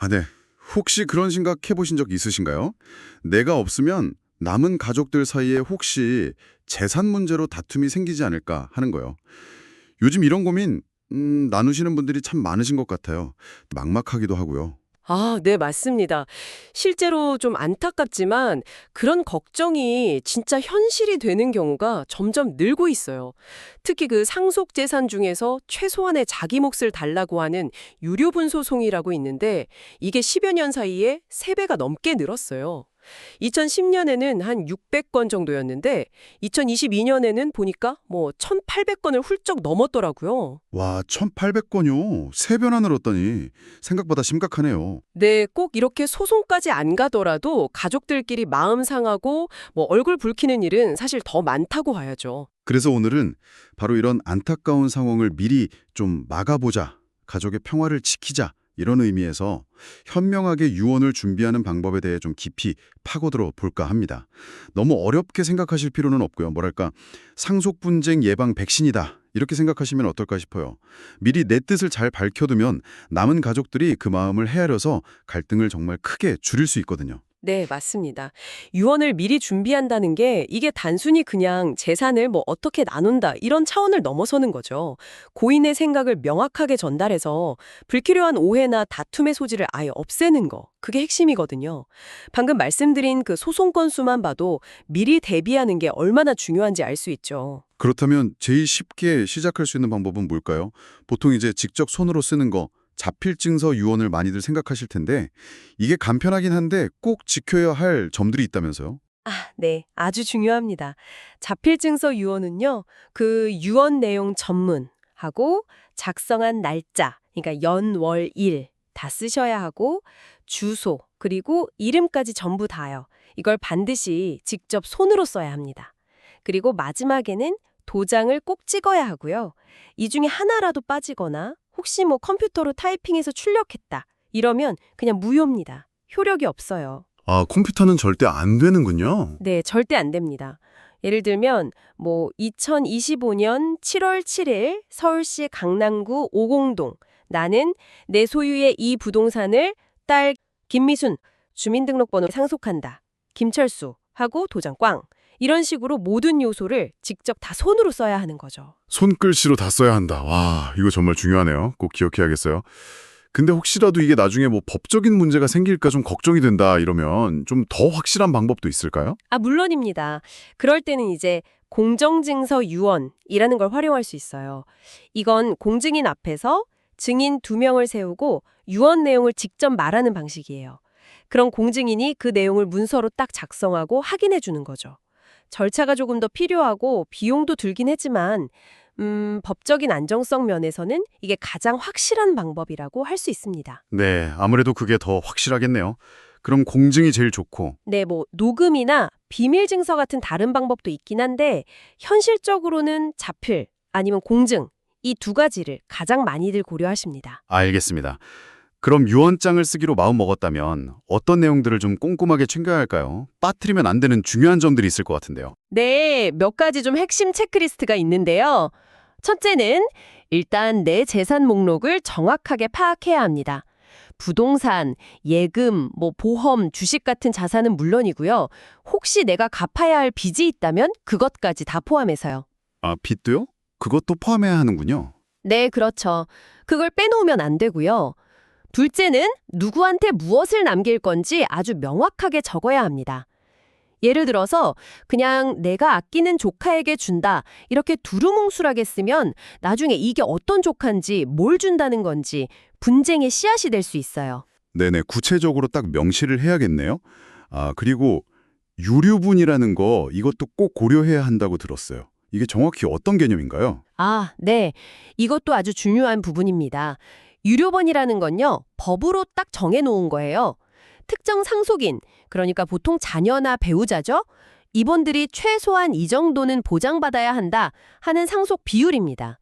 아, 네. 혹시 그런 생각 해보신 적 있으신가요? 내가 없으면 남은 가족들 사이에 혹시 재산 문제로 다툼이 생기지 않을까 하는 거요. 요즘 이런 고민 음, 나누시는 분들이 참 많으신 것 같아요. 막막하기도 하고요. 아, 네, 맞습니다. 실제로 좀 안타깝지만 그런 걱정이 진짜 현실이 되는 경우가 점점 늘고 있어요. 특히 그 상속 재산 중에서 최소한의 자기 몫을 달라고 하는 유료분 소송이라고 있는데 이게 10여 년 사이에 3배가 넘게 늘었어요. 2010년에는 한 600건 정도였는데 2022년에는 보니까 뭐 1,800건을 훌쩍 넘었더라고요. 와, 1,800건이요. 세 배나 늘었더니 생각보다 심각하네요. 네, 꼭 이렇게 소송까지 안 가더라도 가족들끼리 마음 상하고 뭐 얼굴 붉히는 일은 사실 더 많다고 봐야죠. 그래서 오늘은 바로 이런 안타까운 상황을 미리 좀 막아보자. 가족의 평화를 지키자. 이런 의미에서 현명하게 유언을 준비하는 방법에 대해 좀 깊이 파고들어 볼까 합니다. 너무 어렵게 생각하실 필요는 없고요. 뭐랄까 상속 분쟁 예방 백신이다. 이렇게 생각하시면 어떨까 싶어요. 미리 내 뜻을 잘 밝혀두면 남은 가족들이 그 마음을 헤아려서 갈등을 정말 크게 줄일 수 있거든요. 네, 맞습니다. 유언을 미리 준비한다는 게 이게 단순히 그냥 재산을 뭐 어떻게 나눈다 이런 차원을 넘어서는 거죠. 고인의 생각을 명확하게 전달해서 불필요한 오해나 다툼의 소지를 아예 없애는 거. 그게 핵심이거든요. 방금 말씀드린 그 소송 건수만 봐도 미리 대비하는 게 얼마나 중요한지 알 수 있죠. 그렇다면 제일 쉽게 시작할 수 있는 방법은 뭘까요? 보통 이제 직접 손으로 쓰는 거, 자필 증서 유언을 많이들 생각하실 텐데 이게 간편하긴 한데 꼭 지켜야 할 점들이 있다면서요? 아, 네. 아주 중요합니다. 자필증서 유언은요, 그 유언 내용 전문하고 작성한 날짜, 그러니까 연, 월, 일 다 쓰셔야 하고 주소, 그리고 이름까지 전부 다요. 이걸 반드시 직접 손으로 써야 합니다. 그리고 마지막에는 도장을 꼭 찍어야 하고요. 이 중에 하나라도 빠지거나 혹시 뭐 컴퓨터로 타이핑해서 출력했다. 이러면 그냥 무효입니다. 효력이 없어요. 아, 컴퓨터는 절대 안 되는군요. 네, 절대 안 됩니다. 예를 들면 뭐 2025년 7월 7일 서울시 강남구 오공동 나는 내 소유의 이 부동산을 딸 김미순 주민등록번호 상속한다. 김철수 하고 도장 꽝. 이런 식으로 모든 요소를 직접 다 손으로 써야 하는 거죠. 손글씨로 다 써야 한다. 와, 이거 정말 중요하네요. 꼭 기억해야겠어요. 근데 혹시라도 이게 나중에 뭐 법적인 문제가 생길까 좀 걱정이 된다 이러면 좀 더 확실한 방법도 있을까요? 아, 물론입니다. 그럴 때는 이제 공정증서 유언이라는 걸 활용할 수 있어요. 이건 공증인 앞에서 증인 두 명을 세우고 유언 내용을 직접 말하는 방식이에요. 그런 공증인이 그 내용을 문서로 딱 작성하고 확인해 주는 거죠. 절차가 조금 더 필요하고 비용도 들긴 했지만 음, 법적인 안정성 면에서는 이게 가장 확실한 방법이라고 할 수 있습니다. 네, 아무래도 그게 더 확실하겠네요. 그럼 공증이 제일 좋고 네, 뭐 녹음이나 비밀 증서 같은 다른 방법도 있긴 한데 현실적으로는 자필 아니면 공증 이 두 가지를 가장 많이들 고려하십니다. 알겠습니다. 그럼 유언장을 쓰기로 마음 먹었다면 어떤 내용들을 좀 꼼꼼하게 챙겨야 할까요? 빠뜨리면 안 되는 중요한 점들이 있을 것 같은데요. 네, 몇 가지 좀 핵심 체크리스트가 있는데요. 첫째는 일단 내 재산 목록을 정확하게 파악해야 합니다. 부동산, 예금, 뭐 보험, 주식 같은 자산은 물론이고요. 혹시 내가 갚아야 할 빚이 있다면 그것까지 다 포함해서요. 아, 빚도요? 그것도 포함해야 하는군요. 네, 그렇죠. 그걸 빼놓으면 안 되고요. 둘째는 누구한테 무엇을 남길 건지 아주 명확하게 적어야 합니다. 예를 들어서 그냥 내가 아끼는 조카에게 준다 이렇게 두루뭉술하게 쓰면 나중에 이게 어떤 조카인지 뭘 준다는 건지 분쟁의 씨앗이 될 수 있어요. 네네, 구체적으로 딱 명시를 해야겠네요. 아, 그리고 유류분이라는 거 이것도 꼭 고려해야 한다고 들었어요. 이게 정확히 어떤 개념인가요? 아, 네. 이것도 아주 중요한 부분입니다. 유료번이라는 건요, 법으로 딱 정해놓은 거예요. 특정 상속인, 그러니까 보통 자녀나 배우자죠? 이번들이 최소한 이 정도는 보장받아야 한다 하는 상속 비율입니다.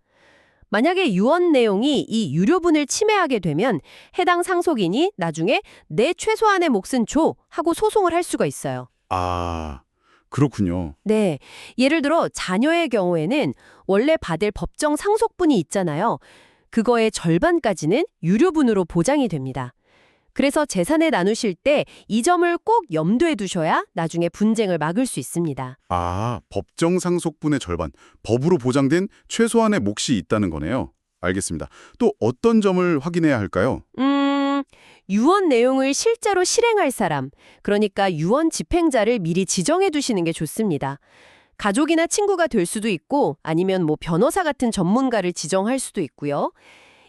만약에 유언 내용이 이 유료분을 침해하게 되면 해당 상속인이 나중에 내 최소한의 몫은 줘 하고 소송을 할 수가 있어요. 아, 그렇군요. 네. 예를 들어 자녀의 경우에는 원래 받을 법정 상속분이 있잖아요. 그거의 절반까지는 유료분으로 보장이 됩니다. 그래서 재산에 나누실 때 이 점을 꼭 염두에 두셔야 나중에 분쟁을 막을 수 있습니다. 아, 법정 상속분의 절반, 법으로 보장된 최소한의 몫이 있다는 거네요. 알겠습니다. 또 어떤 점을 확인해야 할까요? 음, 유언 내용을 실제로 실행할 사람, 그러니까 유언 집행자를 미리 지정해 두시는 게 좋습니다. 가족이나 친구가 될 수도 있고 아니면 뭐 변호사 같은 전문가를 지정할 수도 있고요.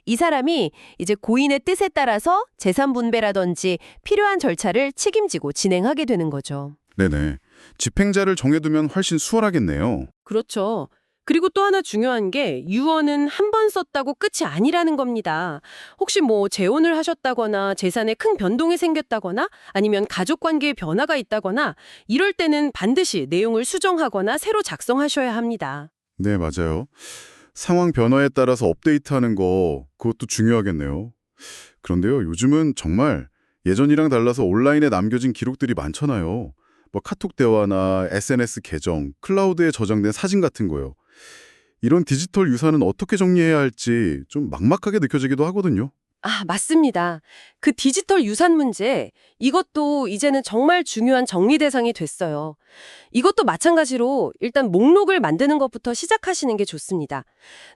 이 사람이 이제 고인의 뜻에 따라서 재산 분배라든지 필요한 절차를 책임지고 진행하게 되는 거죠. 네네. 집행자를 정해두면 훨씬 수월하겠네요. 그렇죠. 그리고 또 하나 중요한 게 유언은 한 번 썼다고 끝이 아니라는 겁니다. 혹시 뭐 재혼을 하셨다거나 재산에 큰 변동이 생겼다거나 아니면 가족 관계에 변화가 있다거나 이럴 때는 반드시 내용을 수정하거나 새로 작성하셔야 합니다. 네, 맞아요. 상황 변화에 따라서 업데이트하는 거 그것도 중요하겠네요. 그런데요, 요즘은 정말 예전이랑 달라서 온라인에 남겨진 기록들이 많잖아요. 뭐 카톡 대화나 SNS 계정, 클라우드에 저장된 사진 같은 거요. 이런 디지털 유산은 어떻게 정리해야 할지 좀 막막하게 느껴지기도 하거든요. 아, 맞습니다. 그 디지털 유산 문제, 이것도 이제는 정말 중요한 정리 대상이 됐어요. 이것도 마찬가지로 일단 목록을 만드는 것부터 시작하시는 게 좋습니다.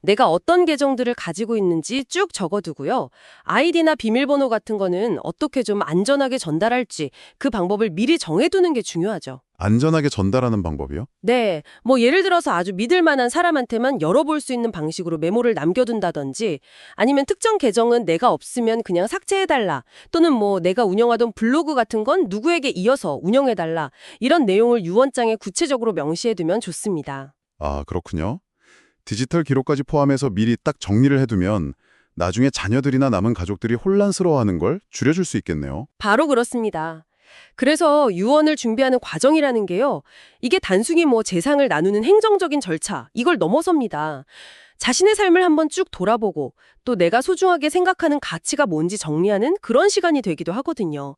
내가 어떤 계정들을 가지고 있는지 쭉 적어두고요. 아이디나 비밀번호 같은 거는 어떻게 좀 안전하게 전달할지 그 방법을 미리 정해두는 게 중요하죠. 안전하게 전달하는 방법이요? 네, 뭐 예를 들어서 아주 믿을 만한 사람한테만 열어볼 수 있는 방식으로 메모를 남겨둔다든지 아니면 특정 계정은 내가 없으면 그냥 삭제해달라 또는 뭐 내가 운영하던 블로그 같은 건 누구에게 이어서 운영해달라 이런 내용을 유언장에 구체적으로 명시해두면 좋습니다. 아, 그렇군요. 디지털 기록까지 포함해서 미리 딱 정리를 해두면 나중에 자녀들이나 남은 가족들이 혼란스러워하는 걸 줄여줄 수 있겠네요. 바로 그렇습니다. 그래서 유언을 준비하는 과정이라는 게요. 이게 단순히 뭐 재상을 나누는 행정적인 절차, 이걸 넘어섭니다. 자신의 삶을 한번 쭉 돌아보고 또 내가 소중하게 생각하는 가치가 뭔지 정리하는 그런 시간이 되기도 하거든요.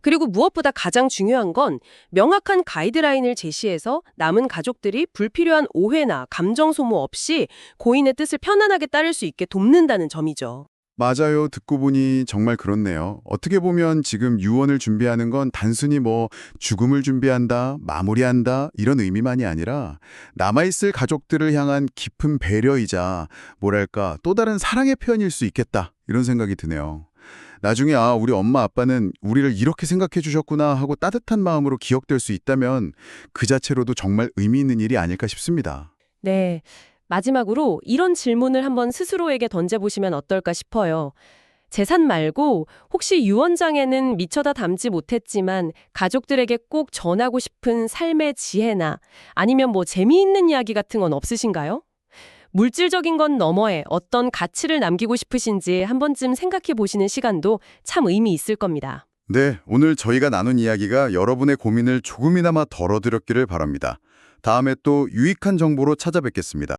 그리고 무엇보다 가장 중요한 건 명확한 가이드라인을 제시해서 남은 가족들이 불필요한 오해나 감정 소모 없이 고인의 뜻을 편안하게 따를 수 있게 돕는다는 점이죠. 맞아요. 듣고 보니 정말 그렇네요. 어떻게 보면 지금 유언을 준비하는 건 단순히 뭐 죽음을 준비한다, 마무리한다 이런 의미만이 아니라 남아있을 가족들을 향한 깊은 배려이자 뭐랄까 또 다른 사랑의 표현일 수 있겠다 이런 생각이 드네요. 나중에 아 우리 엄마 아빠는 우리를 이렇게 생각해 주셨구나 하고 따뜻한 마음으로 기억될 수 있다면 그 자체로도 정말 의미 있는 일이 아닐까 싶습니다. 네. 마지막으로 이런 질문을 한번 스스로에게 던져보시면 어떨까 싶어요. 재산 말고 혹시 유언장에는 미처 다 담지 못했지만 가족들에게 꼭 전하고 싶은 삶의 지혜나 아니면 뭐 재미있는 이야기 같은 건 없으신가요? 물질적인 건 너머에 어떤 가치를 남기고 싶으신지 한 번쯤 생각해 보시는 시간도 참 의미 있을 겁니다. 네, 오늘 저희가 나눈 이야기가 여러분의 고민을 조금이나마 덜어드렸기를 바랍니다. 다음에 또 유익한 정보로 찾아뵙겠습니다.